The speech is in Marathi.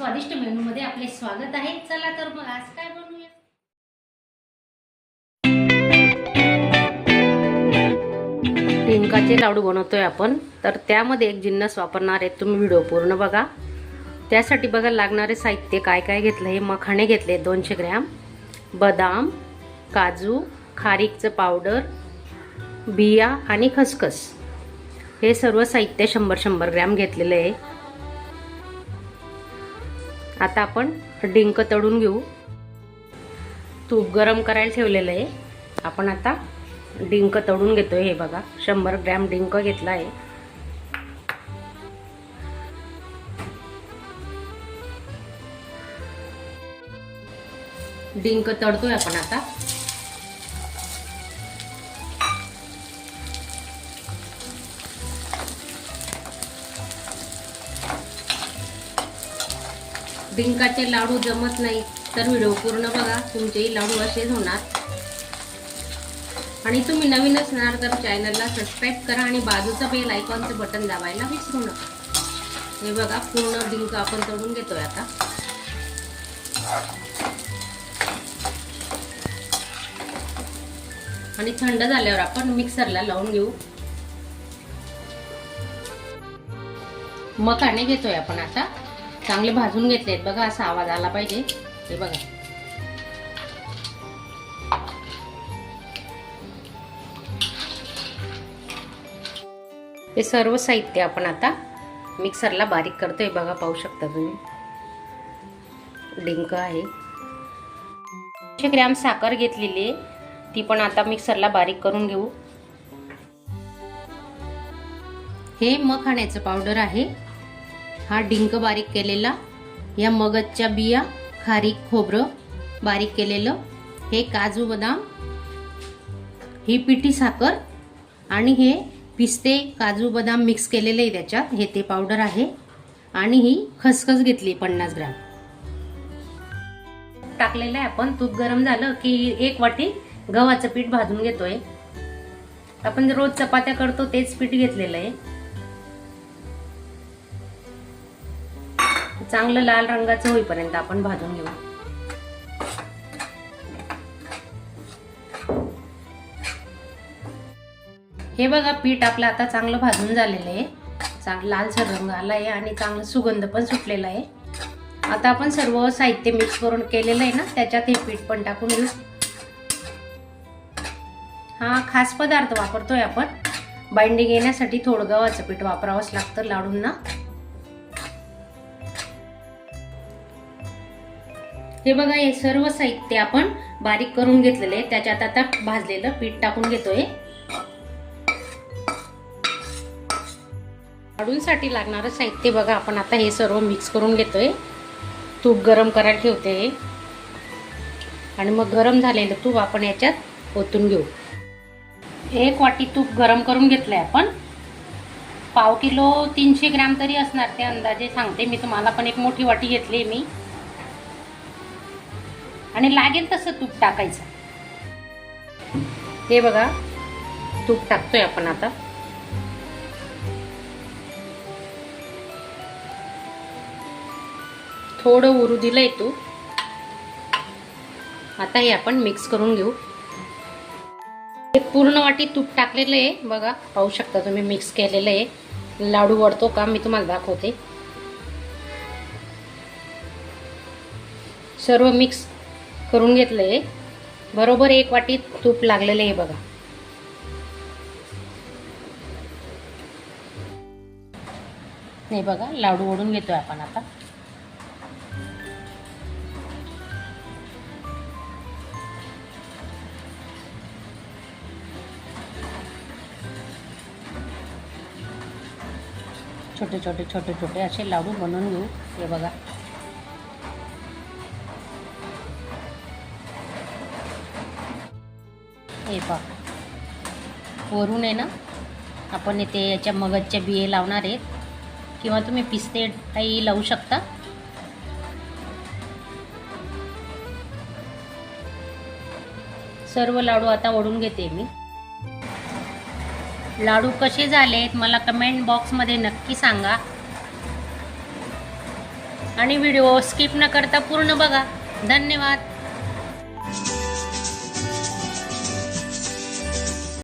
स्वादिष्ट मेनू मध्ये आपले स्वागत आहे. चला तर मग आज काय बनवूया? डिंकाचे लाडू बनवतोय आपण. तर त्यामध्ये एक जिन्नस वापरणार आहे. तुम्ही व्हिडिओ पूर्ण बघा. त्यासाठी बघा लागणारे साहित्य काय काय घेतलं हे मखाणे घेतले दोनशे ग्रॅम. बदाम काजू खारीकचं पावडर बिया आणि खसखस. हे सर्व साहित्य शंभर शंभर ग्रॅम घेतलेलं आहे. आता आपण डिंक तळून घेऊ. तूप गरम करायला ठेवलेलं आहे. आपण आता डिंक तळून घेतो हे बघा. शंभर ग्रॅम डिंक घेतला आहे. डिंक तळतोय आपण आता. डिंकाचे लाडू जमत नाही तर व्हिडिओ पूर्ण बघा. तुमचेही लाडू असेच होणार. आणि तुम्ही नवीन असणार तर चॅनलला सबस्क्राईब करा आणि बाजूचा बेल आयकॉनचं बटन दाबायला विसरू नका. हे बघा पूर्ण डिंक आपण तळून घेतोय आता. आणि थंड झाल्यावर आपण मिक्सरला लावून घेऊ. मकाने घेतोय आपण आता. चांगले भाजून घेतलेत बघा असा आवाज आला पाहिजे. हे बघा. हे सर्व साहित्य आपण आता मिक्सरला बारीक करतोय बघा पाहू शकता तुम्ही. डिंक आहे. एकशे ग्रॅम साखर घेतलेली आहे. ती पण आता मिक्सरला बारीक करून घेऊ. हे मखाण्याचं पावडर आहे. हा डिंक बारीक केलेला या मगजच्या बिया खारीक खोबरं बारीक केलेलं हे काजू बदाम ही पिठी साखर आणि हे पिस्ते काजू बदाम मिक्स केलेले आहे त्याच्यात. हे ते पावडर आहे. आणि ही खसखस घेतली पन्नास ग्रॅम. टाकलेलं आहे आपण. तूप गरम झालं की एक वाटी गव्हाचं पीठ भाजून घेतोय. आपण रोज चपात्या करतो तेच पीठ घेतलेलं आहे. चांगलं लाल रंगाचं होईपर्यंत आपण भाजून घेऊ. हे बघा पीठ आपलं आता चांगलं भाजून झालेलं आहे. चांगलं लालसर रंग आला आहे आणि चांगलं सुगंध पण सुटलेला आहे. आता आपण सर्व साहित्य मिक्स करून केलेलं आहे ना त्याच्यात हे पीठ पण टाकून घेऊ. हा खास पदार्थ वापरतोय आपण. बाइंडिंग येण्यासाठी थोडं गव्हाचं पीठ वापरावंच लागतं लाडूंना. हे बघा हे सर्व साहित्य आपण बारीक करून घेतलेले आहे. त्याच्यात आता भाजलेलं पीठ टाकून घेतोय. लाडूंसाठी लागणारं साहित्य बघा आपण आता हे सर्व मिक्स करून घेतोय. तूप गरम करायला ठेवते. आणि मग गरम झालेलं तूप आपण याच्यात ओतून घेऊ. एक वाटी तूप गरम करून घेतलंय आपण. पाव किलो तीनशे ग्रॅम तरी असणार ते अंदाजे सांगते मी. तुम्हाला पण एक मोठी वाटी घेतली मी. आणि लागेल तसं तूप टाकायचं. हे बघा तूप टाकतोय आपण आता. थोडं उरू दिलंय तूप. आता हे आपण मिक्स करून घेऊ. हे पूर्ण वाटी तूप टाकलेलं आहे. बघा पाहू शकता तुम्ही मिक्स केलेलं आहे. लाडू वडतो का मी तुम्हाला दाखवते. सर्व मिक्स करून घेतलं. आहे बरोबर एक वाटी तूप लागलेलं आहे बघा. नाही बघा लाडू ओढून घेतोय आपण आता. छोटे छोटे छोटे छोटे असे लाडू बनवून घेऊ. हे बघा. हे पहा वरून आहे ना आपण इथे याच्या मगजच्या बिये लावणार आहेत. किंवा तुम्ही पिस्ते काही लावू शकता. सर्व लाडू आता ओढून घेते मी. लाडू कसे झालेत मला कमेंट बॉक्समध्ये नक्की सांगा. आणि व्हिडिओ स्किप न करता पूर्ण बघा. धन्यवाद.